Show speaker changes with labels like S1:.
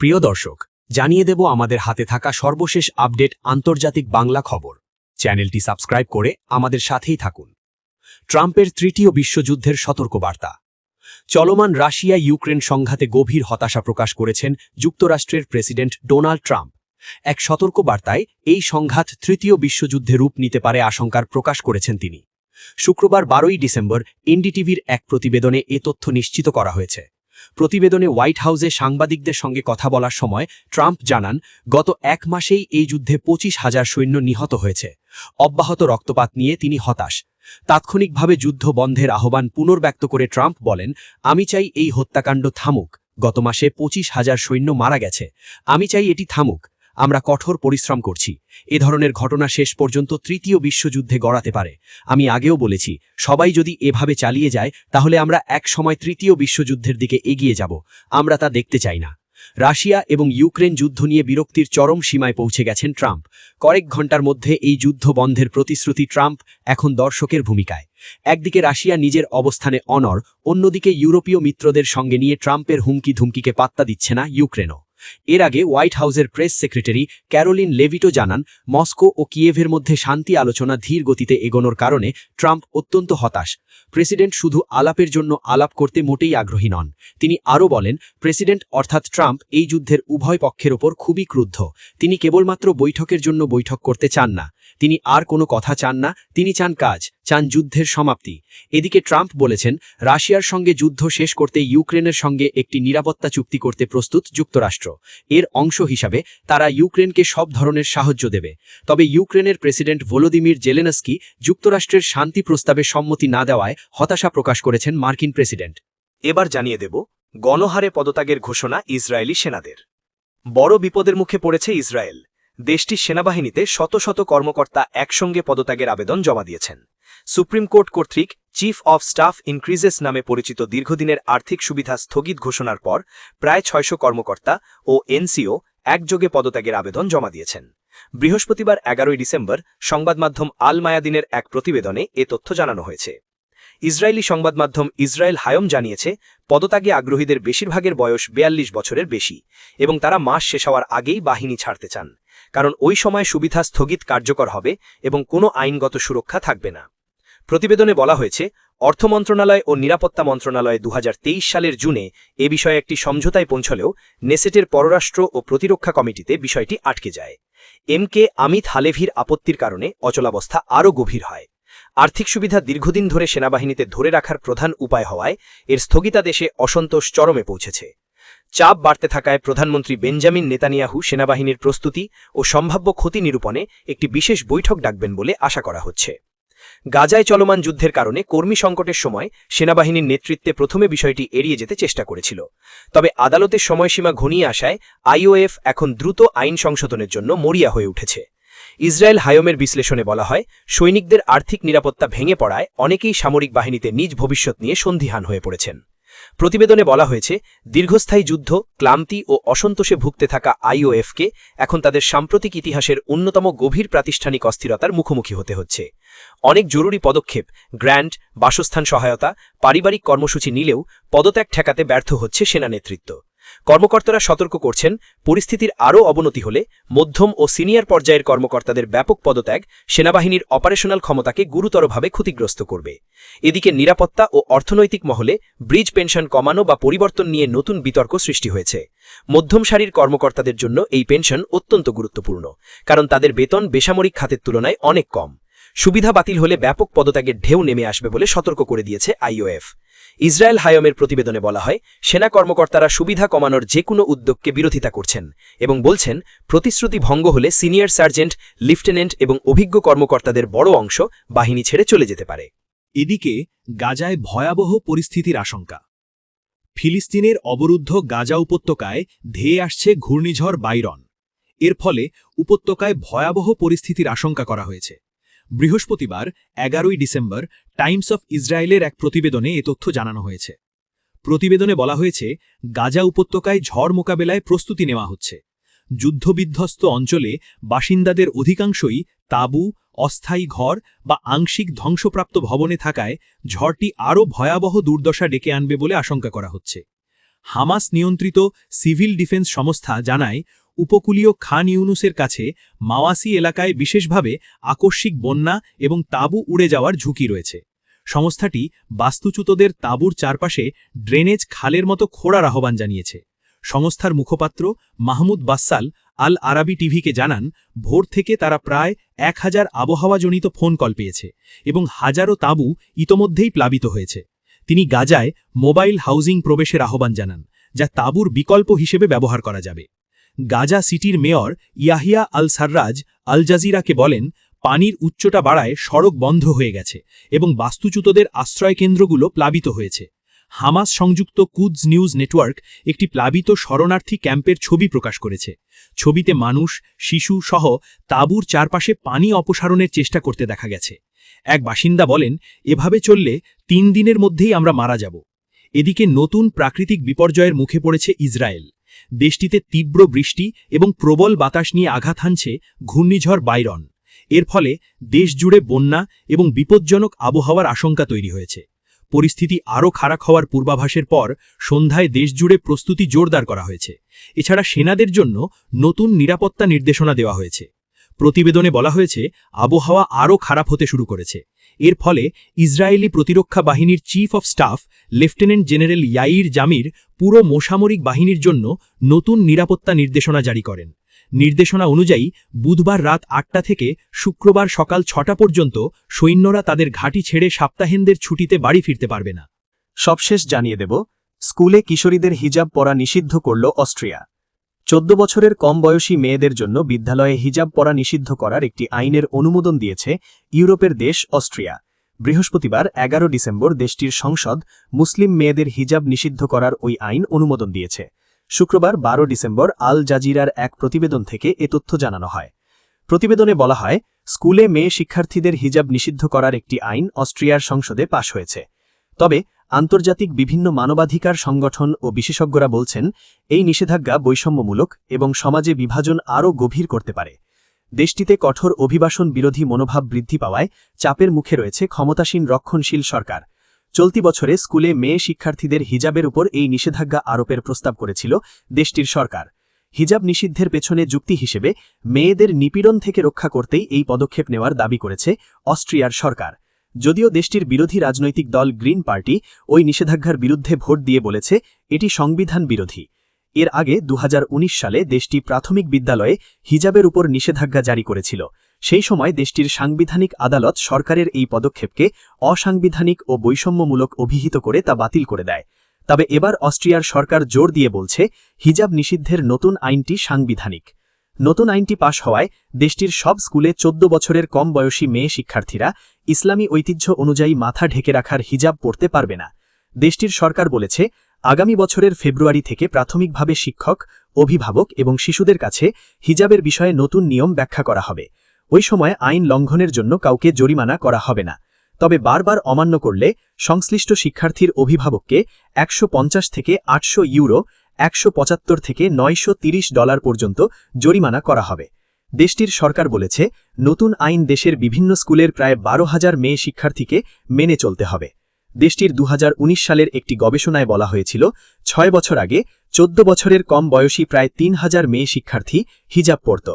S1: প্রিয় দর্শক, জানিয়ে দেব আমাদের হাতে থাকা সর্বশেষ আপডেট আন্তর্জাতিক বাংলা খবর। চ্যানেলটি সাবস্ক্রাইব করে আমাদের সাথেই থাকুন। ট্রাম্পের তৃতীয় বিশ্বযুদ্ধের সতর্কবার্তা। চলমান রাশিয়া ইউক্রেন সংঘাতে গভীর হতাশা প্রকাশ করেছেন যুক্তরাষ্ট্রের প্রেসিডেন্ট ডোনাল্ড ট্রাম্প। এক সতর্কবার্তায়, এই সংঘাত তৃতীয় বিশ্বযুদ্ধে রূপ নিতে পারে আশঙ্কার প্রকাশ করেছেন তিনি। শুক্রবার বারোই ডিসেম্বর, এনডিটিভির এক প্রতিবেদনে এ তথ্য নিশ্চিত করা হয়েছে। প্রতিবেদনে হোয়াইট হাউসে সাংবাদিকদের সঙ্গে কথা বলার সময় ট্রাম্প জানান, গত এক মাসেই এই যুদ্ধে পঁচিশ হাজার সৈন্য নিহত হয়েছে। অব্যাহত রক্তপাত নিয়ে তিনি হতাশ। তাৎক্ষণিকভাবে যুদ্ধ বন্ধের আহ্বান পুনর্ব্যক্ত করে ট্রাম্প বলেন, আমি চাই এই হত্যাকাণ্ড থামুক। গত মাসে পঁচিশ হাজার সৈন্য মারা গেছে। আমি চাই এটি থামুক। আমরা কঠোর পরিশ্রম করছি। এ ধরনের ঘটনা শেষ পর্যন্ত তৃতীয় বিশ্বযুদ্ধে গড়াতে পারে। আমি আগেও বলেছি, সবাই যদি এভাবে চালিয়ে যায়, তাহলে আমরা এক সময় তৃতীয় বিশ্বযুদ্ধের দিকে এগিয়ে যাব। আমরা তা দেখতে চাই না। রাশিয়া এবং ইউক্রেন যুদ্ধ নিয়ে বিরক্তির চরম সীমায় পৌঁছে গেছেন ট্রাম্প। কয়েক ঘণ্টার মধ্যে এই যুদ্ধ বন্ধের প্রতিশ্রুতি ট্রাম্প এখন দর্শকের ভূমিকায়। একদিকে রাশিয়া নিজের অবস্থানে অনর অন্যদিকে ইউরোপীয় মিত্রদের সঙ্গে নিয়ে ট্রাম্পের হুমকি ধুমকিকে পাত্তা দিচ্ছে না ইউক্রেনও। এর আগে হোয়াইট হাউসের প্রেস সেক্রেটারি ক্যারোলিন লেভিটো জানান, মস্কো ও কিয়েভের মধ্যে শান্তি আলোচনা ধীর গতিতে এগোনোর কারণে ট্রাম্প অত্যন্ত হতাশ। প্রেসিডেন্ট শুধু আলাপের জন্য আলাপ করতে মোটেই আগ্রহী নন। তিনি আরও বলেন, প্রেসিডেন্ট অর্থাৎ ট্রাম্প এই যুদ্ধের উভয় পক্ষের ওপর খুবই ক্রুদ্ধ। তিনি কেবলমাত্র বৈঠকের জন্য বৈঠক করতে চান না। তিনি আর কোনো কথা চান না। তিনি চান কাজ। চান যুদ্ধের সমাপ্তি। এদিকে ট্রাম্প বলেছেন, রাশিয়ার সঙ্গে যুদ্ধ শেষ করতে ইউক্রেনের সঙ্গে একটি নিরাপত্তা চুক্তি করতে প্রস্তুত যুক্তরাষ্ট্র। এর অংশ হিসাবে, তারা ইউক্রেনকে সব ধরনের সাহায্য দেবে। তবে ইউক্রেনের প্রেসিডেন্ট ভলোদিমির জেলেনস্কি যুক্তরাষ্ট্রের শান্তি প্রস্তাবে সম্মতি না দেওয়ায় হতাশা প্রকাশ করেছেন মার্কিন প্রেসিডেন্ট। এবার জানিয়ে দেব, গণহারে পদত্যাগের ঘোষণা ইসরায়েলি সেনাদের। বড় বিপদের মুখে পড়েছে ইসরায়েল। দেশটির সেনাবাহিনীতে শত শত কর্মকর্তা একসঙ্গে পদত্যাগের আবেদন জমা দিয়েছেন। সুপ্রিম কোর্ট কর্তৃক চিফ অফ স্টাফ ইনক্রিজেস নামে পরিচিত দীর্ঘদিনের আর্থিক সুবিধা স্থগিত ঘোষণার পর প্রায় ছয়শো কর্মকর্তা ও এনসিও একযোগে পদত্যাগের আবেদন জমা দিয়েছেন। বৃহস্পতিবার এগারোই ডিসেম্বর সংবাদ মাধ্যম আল মায়াদিনের এক প্রতিবেদনে এ তথ্য জানানো হয়েছে। ইসরায়েলি সংবাদ মাধ্যম ইসরায়েল হায়ম জানিয়েছে, পদত্যাগে আগ্রহীদের বেশিরভাগের বয়স বেয়াল্লিশ বছরের বেশি এবং তারা মাস শেষ হওয়ার আগেই বাহিনী ছাড়তে চান, কারণ ওই সময় সুবিধা স্থগিত কার্যকর হবে এবং কোনো আইনগত সুরক্ষা থাকবে না। প্রতিবেদনে বলা হয়েছে, অর্থ মন্ত্রণালয় ও নিরাপত্তা মন্ত্রণালয় দু হাজার তেইশ সালের জুনে এ বিষয়ে একটি সমঝোতায় পৌঁছলেও নেসেটের পররাষ্ট্র ও প্রতিরক্ষা কমিটিতে বিষয়টি আটকে যায়। এম কে আমিত হালেভির আপত্তির কারণে অচলাবস্থা আরও গভীর হয়। আর্থিক সুবিধা দীর্ঘদিন ধরে সেনাবাহিনীতে ধরে রাখার প্রধান উপায় হওয়ায় এর স্থগিতাদেশে অসন্তোষ চরমে পৌঁছেছে। চাপ বাড়তে থাকায় প্রধানমন্ত্রী বেঞ্জামিন নেতানিয়াহু সেনাবাহিনীর প্রস্তুতি ও সম্ভাব্য ক্ষতি নিরূপণে একটি বিশেষ বৈঠক ডাকবেন বলে আশা করা হচ্ছে। গাজায় চলমান যুদ্ধের কারণে কর্মী সংকটের সময় সেনাবাহিনীর নেতৃত্বে প্রথমে বিষয়টি এড়িয়ে যেতে চেষ্টা করেছিল। তবে আদালতের সময়সীমা ঘনিয়ে আসায় আইওএফ এখন দ্রুত আইন সংশোধনের জন্য মরিয়া হয়ে উঠেছে। ইসরায়েল হায়মের বিশ্লেষণে বলা হয়, সৈনিকদের আর্থিক নিরাপত্তা ভেঙে পড়ায় অনেকেই সামরিক বাহিনীতে নিজ ভবিষ্যৎ নিয়ে সন্দিহান হয়ে পড়েছেন। প্রতিবেদনে বলা হয়েছে, দীর্ঘস্থায়ী যুদ্ধ, ক্লান্তি ও অসন্তোষে ভুগতে থাকা আইওএফকে এখন তাদের সাম্প্রতিক ইতিহাসের অন্যতম গভীর প্রাতিষ্ঠানিক অস্থিরতার মুখোমুখি হতে হচ্ছে। অনেক জরুরি পদক্ষেপ, গ্র্যান্ট, বাসস্থান সহায়তা, পারিবারিক কর্মসূচি নিলেও পদত্যাগ ঠেকাতে ব্যর্থ হচ্ছে সেনা নেতৃত্ব কর্মকর্তারা সতর্ক করছেন, পরিস্থিতির আরও অবনতি হলে মধ্যম ও সিনিয়র পর্যায়ের কর্মকর্তাদের ব্যাপক পদত্যাগ সেনাবাহিনীর অপারেশনাল ক্ষমতাকে গুরুতরভাবে ক্ষতিগ্রস্ত করবে। এদিকে নিরাপত্তা ও অর্থনৈতিক মহলে ব্রিজ পেনশন কমানো বা পরিবর্তন নিয়ে নতুন বিতর্ক সৃষ্টি হয়েছে। মধ্যম সারির কর্মকর্তাদের জন্য এই পেনশন অত্যন্ত গুরুত্বপূর্ণ, কারণ তাদের বেতন বেসামরিক খাতের তুলনায় অনেক কম। সুবিধা বাতিল হলে ব্যাপক পদত্যাগের ঢেউ নেমে আসবে বলে সতর্ক করে দিয়েছে আইওএফ। ইসরায়েল হায়মের প্রতিবেদনে বলা হয়, সেনা কর্মকর্তারা সুবিধা কমানোর যে কোনো উদ্যোগকে বিরোধিতা করছেন এবং বলছেন, প্রতিশ্রুতি ভঙ্গ হলে সিনিয়র সার্জেন্ট, লিফটেন্যান্ট এবং অভিজ্ঞ কর্মকর্তাদের বড় অংশ বাহিনী ছেড়ে চলে যেতে পারে।
S2: এদিকে, গাজায় ভয়াবহ পরিস্থিতির আশঙ্কা। ফিলিস্তিনের অবরুদ্ধ গাজা উপত্যকায় ধেয়ে আসছে ঘূর্ণিঝড় বাইরন। এর ফলে উপত্যকায় ভয়াবহ পরিস্থিতির আশঙ্কা করা হয়েছে। বৃহস্পতিবার, এগারোই ডিসেম্বর টাইমস অফ ইসরায়েলের এক প্রতিবেদনে এ তথ্য জানানো হয়েছে। প্রতিবেদনে বলা হয়েছে, গাজা উপত্যকায় ঝড় মোকাবেলায় প্রস্তুতি নেওয়া হচ্ছে। যুদ্ধবিধ্বস্ত অঞ্চলে বাসিন্দাদের অধিকাংশই তাবু, অস্থায়ী ঘর বা আংশিক ধ্বংসপ্রাপ্ত ভবনে থাকায় ঝড়টি আরও ভয়াবহ দুর্দশা ডেকে আনবে বলে আশঙ্কা করা হচ্ছে। হামাস নিয়ন্ত্রিত সিভিল ডিফেন্স সংস্থা জানায়, উপকূলীয় খান ইউনুসের কাছে মাওয়াসি এলাকায় বিশেষভাবে আকস্মিক বন্যা এবং তাবু উড়ে যাওয়ার ঝুঁকি রয়েছে। সংস্থাটি বাস্তুচ্যুতদের তাঁবুর চারপাশে ড্রেনেজ খালের মতো খোঁড়ার আহ্বান জানিয়েছে। সংস্থার মুখপাত্র মাহমুদ বাসাল আল আরাবি টিভিকে জানান, ভোর থেকে তারা প্রায় এক হাজার আবহাওয়াজনিত ফোন কল পেয়েছে এবং হাজারো তাঁবু ইতোমধ্যেই প্লাবিত হয়েছে। তিনি গাজায় মোবাইল হাউজিং প্রবেশের আহ্বান জানান, যা তাঁবুর বিকল্প হিসেবে ব্যবহার করা যাবে। গাজা সিটির মেয়র ইয়াহিয়া আল সাররাজ আল জাজিরাকে বলেন পানির উচ্চতা বাড়ায় সড়ক বন্ধ হয়ে গেছে এবং বাস্তুচ্যুতদের আশ্রয়কেন্দ্রগুলো প্লাবিত হয়েছে। হামাস সংযুক্ত কুদস নিউজ নেটওয়ার্ক একটি প্লাবিত শরণার্থী ক্যাম্পের ছবি প্রকাশ করেছে। ছবিতে মানুষ, শিশু সহ তাঁবুর চারপাশে পানি অপসারণের চেষ্টা করতে দেখা গেছে। এক বাসিন্দা বলেন, এভাবে চললে তিন দিনের মধ্যেই আমরা মারা যাব। এদিকে নতুন প্রাকৃতিক বিপর্যয়ের মুখে পড়েছে ইসরায়েল। দেশটিতে তীব্র বৃষ্টি এবং প্রবল বাতাস নিয়ে আঘাত হানছে ঘূর্ণিঝড় বাইরন। এর ফলে দেশজুড়ে বন্যা এবং বিপজ্জনক আবহাওয়ার আশঙ্কা তৈরি হয়েছে। পরিস্থিতি আরও খারাপ হওয়ার পূর্বাভাসের পর সন্ধ্যায় দেশজুড়ে প্রস্তুতি জোরদার করা হয়েছে। এছাড়া সেনাদের জন্য নতুন নিরাপত্তা নির্দেশনা দেওয়া হয়েছে। প্রতিবেদনে বলা হয়েছে, আবহাওয়া আরও খারাপ হতে শুরু করেছে। এর ফলে ইসরায়েলি প্রতিরক্ষা বাহিনীর chief of staff, lieutenant general Eyal Zamir পুরো মোসামরিক বাহিনীর জন্য নতুন নিরাপত্তা নির্দেশনা জারি করেন। নির্দেশনা অনুযায়ী বুধবার রাত আটটা থেকে শুক্রবার সকাল ছটা পর্যন্ত সৈন্যরা তাদের ঘাঁটি ছেড়ে সপ্তাহেন্দের ছুটিতে বাড়ি ফিরতে পারবে না।
S1: সবশেষ জানিয়ে দেব, স্কুলে কিশোরীদের হিজাব পরা নিষিদ্ধ করল অস্ট্রিয়া। চোদ্দ বছরের কম বয়সী মেয়েদের জন্য বিদ্যালয়ে হিজাব পরা নিষিদ্ধ করার একটি আইনের অনুমোদন দিয়েছে ইউরোপের দেশ অস্ট্রিয়া। বৃহস্পতিবার এগারো ডিসেম্বর দেশটির সংসদ মুসলিম মেয়েদের হিজাব নিষিদ্ধ করার ওই আইন অনুমোদন দিয়েছে। শুক্রবার বারো ডিসেম্বর আল জাজিরার এক প্রতিবেদন থেকে এ তথ্য জানানো হয়। প্রতিবেদনে বলা হয়, স্কুলে মেয়ে শিক্ষার্থীদের হিজাব নিষিদ্ধ করার একটি আইন অস্ট্রিয়ার সংসদে পাশ হয়েছে। তবে আন্তর্জাতিক বিভিন্ন মানবাধিকার সংগঠন ও বিশেষজ্ঞরা বলছেন, এই নিষেধাজ্ঞা বৈষম্যমূলক এবং সমাজে বিভাজন আরও গভীর করতে পারে। দেশটিতে কঠোর অভিবাসন বিরোধী মনোভাব বৃদ্ধি পাওয়ায় চাপের মুখে রয়েছে ক্ষমতাসীন রক্ষণশীল সরকার। চলতি বছরে স্কুলে মেয়ে শিক্ষার্থীদের হিজাবের উপর এই নিষেধাজ্ঞা আরোপের প্রস্তাব করেছিল দেশটির সরকার। হিজাব নিষিদ্ধের পেছনে যুক্তি হিসেবে মেয়েদের নিপীড়ন থেকে রক্ষা করতেই এই পদক্ষেপ নেওয়ার দাবি করেছে অস্ট্রিয়ার সরকার। যদিও দেশটির বিরোধী রাজনৈতিক দল গ্রিন পার্টি ওই নিষেধাজ্ঞার বিরুদ্ধে ভোট দিয়ে বলেছে, এটি সংবিধান বিরোধী। এর আগে দু হাজার উনিশ সালে দেশটি প্রাথমিক বিদ্যালয়ে হিজাবের উপর নিষেধাজ্ঞা জারি করেছিল। সেই সময় দেশটির সাংবিধানিক আদালত সরকারের এই পদক্ষেপকে অসাংবিধানিক ও বৈষম্যমূলক অভিহিত করে তা বাতিল করে দেয়। তবে এবার অস্ট্রিয়ার সরকার জোর দিয়ে বলছে, হিজাব নিষিদ্ধের নতুন আইনটি সাংবিধানিক। নতুন আইনটি পাশ হওয়ায় দেশটির সব স্কুলে চোদ্দ বছরের কম বয়সী মেয়ে শিক্ষার্থীরা ইসলামী ঐতিহ্য অনুযায়ী মাথা ঢেকে রাখার হিজাব পড়তে পারবে না। দেশটির সরকার বলেছে আগামী বছরের ফেব্রুয়ারি থেকে প্রাথমিকভাবে শিক্ষক, অভিভাবক এবং শিশুদের কাছে হিজাবের বিষয়ে নতুন নিয়ম ব্যাখ্যা করা হবে। ওই সময় আইন লঙ্ঘনের জন্য কাউকে জরিমানা করা হবে না। তবে বারবার অমান্য করলে সংশ্লিষ্ট শিক্ষার্থীর অভিভাবককে একশো পঞ্চাশ থেকে আটশো ইউরো, একশো পঁচাত্তর থেকে নয়শো ডলার পর্যন্ত জরিমানা করা হবে। দেশটির সরকার বলেছে, নতুন আইন দেশের বিভিন্ন স্কুলের প্রায় বারো হাজার মেয়ে শিক্ষার্থীকে মেনে চলতে হবে। দেশটির দু হাজার উনিশ সালের একটি গবেষণায় বলা হয়েছিল, ছয় বছর আগে চোদ্দ বছরের কম বয়সী প্রায় তিন হাজার মেয়ে শিক্ষার্থী হিজাব পড়ত।